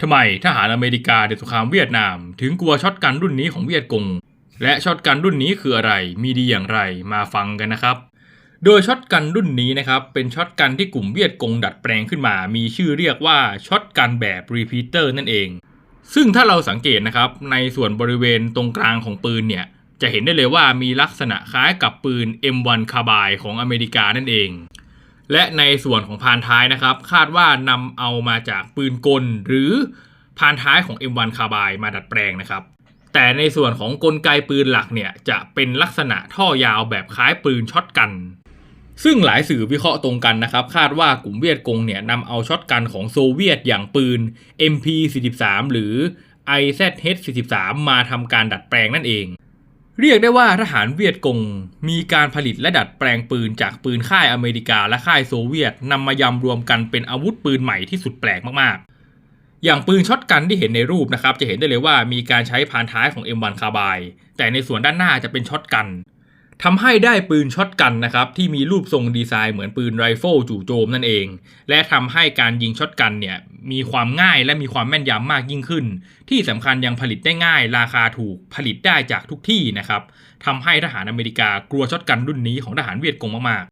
ทำไมทหารอเมริกาในสงครามเวียดนาม ถึงกลัวช็อตกันรุ่นนี้ของเวียดกง และช็อตกันรุ่นนี้คืออะไร มีดีอย่างไร มาฟังกันนะครับ โดยช็อตกันรุ่นนี้นะครับ เป็นช็อตกันที่กลุ่มเวียดกงดัดแปลงขึ้นมา มีชื่อเรียกว่าช็อตกันแบบรีพีเตอร์นั่นเอง ซึ่งถ้าเราสังเกตนะครับ ในส่วนบริเวณตรงกลางของปืนเนี่ย จะเห็นได้เลยว่ามีลักษณะคล้ายกับปืน M1 คาบายของอเมริกานั่นเอง และในส่วนของพานท้ายนะครับ คาดว่านำเอามาจากปืนกล หรือพานท้ายของ M1 คาบายมาดัดแปลงนะครับ แต่ในส่วนของกลไกปืนหลักเนี่ยจะเป็นลักษณะท่อยาวแบบคล้ายปืนช็อตกัน ซึ่งหลายสื่อวิเคราะห์ตรงกันนะครับ คาดว่ากลุ่มเวียดกงเนี่ยนำเอาช็อตกันของโซเวียตอย่างปืน MP43 หรือ IZH43 มาทำการดัดแปลงนั่นเอง เรียกได้ว่าทหารเวียดกงมีการผลิตและดัดแปลงปืนจากปืนค่ายอเมริกาและค่ายโซเวียตนำมายำรวมกันเป็นอาวุธปืนใหม่ที่สุดแปลกมากๆ อย่างปืนช็อตกันที่เห็นในรูปนะครับ จะเห็นได้เลยว่ามีการใช้พานท้ายของ M1 คาบายแต่ในส่วนด้านหน้าจะเป็นช็อตกันทำให้ได้ปืนช็อตกันนะครับที่มีรูปทรงดีไซน์เหมือนปืนไรเฟิลจู่โจมนั่นเอง และทำให้การยิงช็อตกันเนี่ย มีความง่ายและมีความแม่นยำมากยิ่งขึ้น ที่สำคัญยังผลิตได้ง่าย ราคาถูกผลิตได้จากทุกที่นะครับทำให้ทหารอเมริกากลัวช็อตกันรุ่นนี้ของทหารเวียดกงมาก